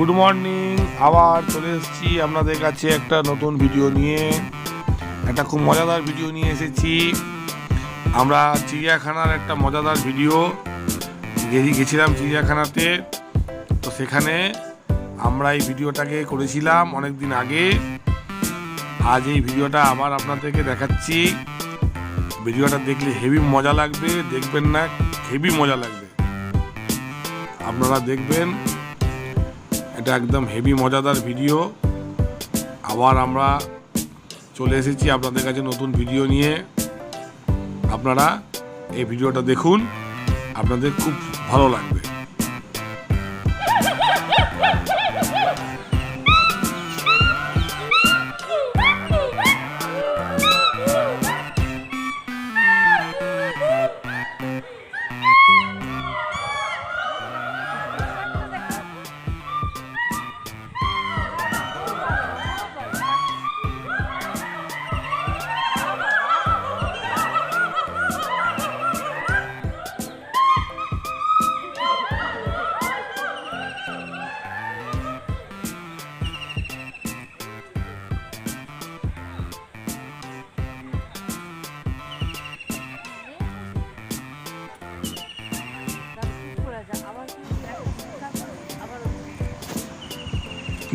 Good morning আবার চলে এসেছি আপনাদের কাছে একটা নতুন ভিডিও নিয়ে। একটা খুব মজাদার ভিডিও নিয়ে এসেছি। আমরা চিড়িয়াখানার একটা মজাদার ভিডিও গেছি- গেছিলাম চিড়িয়াখানাতে। তো সেখানে আমরা এই ভিডিওটাকে করেছিলাম অনেক দিন আগে। আজ এই ভিডিওটা আবার আপনাদেরকে দেখাচ্ছি। ভিডিওটা দেখলে হেভি মজা লাগবে, দেখবেন না হেভি মজা লাগবে। আপনারা দেখবেন। এটা একদম হেভি মজাদার ভিডিও আবার আমরা চলে এসেছি আপনাদের কাছে নতুন ভিডিও নিয়ে। আপনারা এই ভিডিওটা দেখুন। আপনাদের খুব ভালো লাগবে।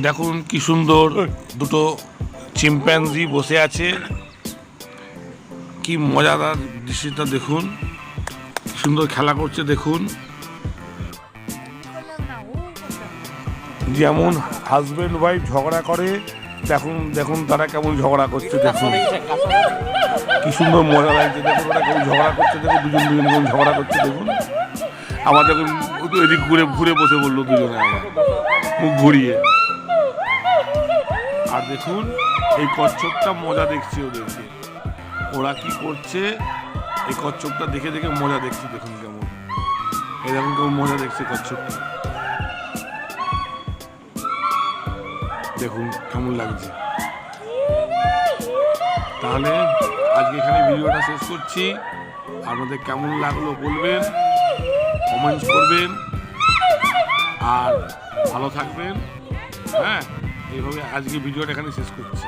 দেখুন কি সুন্দর দুটো চিম্প্যাঞ্জি বসে আছে। কি মজাদার দৃশ্যটা দেখুন। সুন্দর খেলা করছে দেখুন। যেমন হাজব্যান্ড ওয়াইফ ঝগড়া করে, দেখুন দেখুন তারা কেমন ঝগড়া করছে, দেখুন। কি সুন্দর মজা লাগছে, দেখুন ওরা কেমন ঝগড়া করছে, দেখুন, দুজন দুজন কেমন ঝগড়া করছে, দেখুন। আমার দেখুন এদিক ঘুরে ঘুরে বসে বলল দুজনে মুখ ঘুরিয়ে। আর দেখুন, এই কচ্ছপটা মজা দেখছে ওদেরকে। ওরা কি করছে? এই কচ্ছপটা দেখে দেখে মজা দেখছে, দেখুন কেমন। এরকম কেমন মজা দেখছে কচ্ছপটা। দেখুন কেমন লাগছে। তাহলে আজকে এখানে ভিডিওটা শেষ করছি। আপনাদের কেমন লাগল বলবেন কমেন্টস করবেন, আর ভালো থাকবেন। হ্যাঁ? এইভাবে আজকে ভিডিওটা এখানে শেষ করছি।